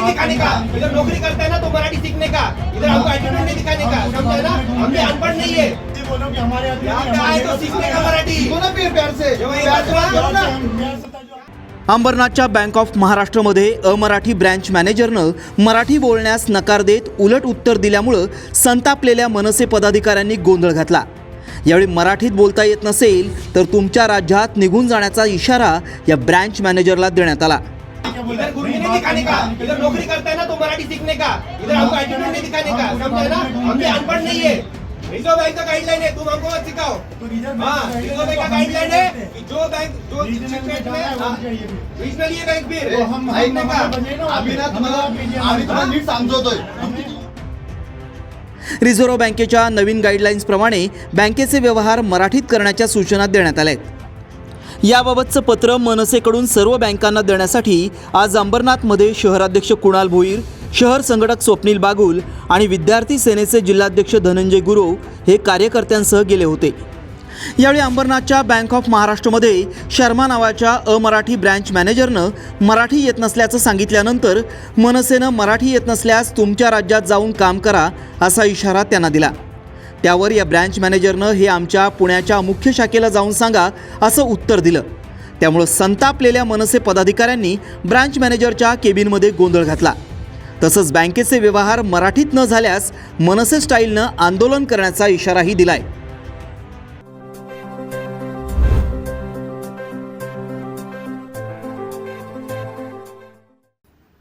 दिखाने का इधर नौकरी करता है ना तो मराठी सीखने का इधर एटीट्यूड नहीं दिखाने का समझा ना हम भी अनपढ़ नहीं है अंबरनाथच्या बँक ऑफ महाराष्ट्रमध्ये अमराठी ब्रँच मॅनेजरनं मराठी बोलण्यास नकार देत उलट उत्तर दिल्यामुळं संतापलेल्या मनसे पदाधिकाऱ्यांनी गोंधळ घातला. यावेळी मराठीत बोलता येत नसेल तर तुमच्या राज्यात निघून जाण्याचा इशारा या ब्रँच मॅनेजरला देण्यात आला. इधर गुरु नहीं दिखाने का? इधर नौकरी करता है ना तो मराठी सीखने का? इधर हमको एटीट्यूड नहीं दिखाने का समझा है ना? हम भी अनपढ़ नहीं है। रिजर्व बैंक का गाइडलाइन है तुम हमको मत सिखाओ। हाँ रिजर्व बैंक का गाइडलाइन है कि जो बैंक जो स्टेट में हाँ, रीजनल ये बैंक भी है। सीखने का आम्ही ना तुम्हाला आम्ही तुम्हाला नीट समजवतोय रिझर्व्ह बँकेच्या नवीन गाईडलाईन्सप्रमाणे बँकेचे व्यवहार मराठीत करण्याच्या सूचना देण्यात आल्या आहेत. याबाबतचं पत्र मनसेकडून सर्व बँकांना देण्यासाठी आज अंबरनाथमध्ये शहराध्यक्ष कुणाल भोईर शहर संघटक स्वप्नील बागुल आणि विद्यार्थी सेनेचे जिल्हाध्यक्ष धनंजय गुरव हे कार्यकर्त्यांसह गेले होते. यावेळी अंबरनाथच्या बँक ऑफ महाराष्ट्रमध्ये शर्मा नावाच्या अमराठी ब्रँच मॅनेजरनं मराठी येत नसल्याचं सांगितल्यानंतर मनसेनं मराठी येत नसल्यास तुमच्या राज्यात जाऊन काम करा असा इशारा त्यांना दिला. त्यावर या ब्रँच मॅनेजरनं हे आमच्या पुण्याच्या मुख्य शाखेला जाऊन सांगा असं उत्तर दिलं. त्यामुळं संतापलेल्या मनसे पदाधिकाऱ्यांनी ब्रँच मॅनेजरच्या केबिनमध्ये गोंधळ घातला. तसंच बँकेचे व्यवहार मराठीत न झाल्यास मनसे स्टाईलनं आंदोलन करण्याचा इशाराही दिलाय.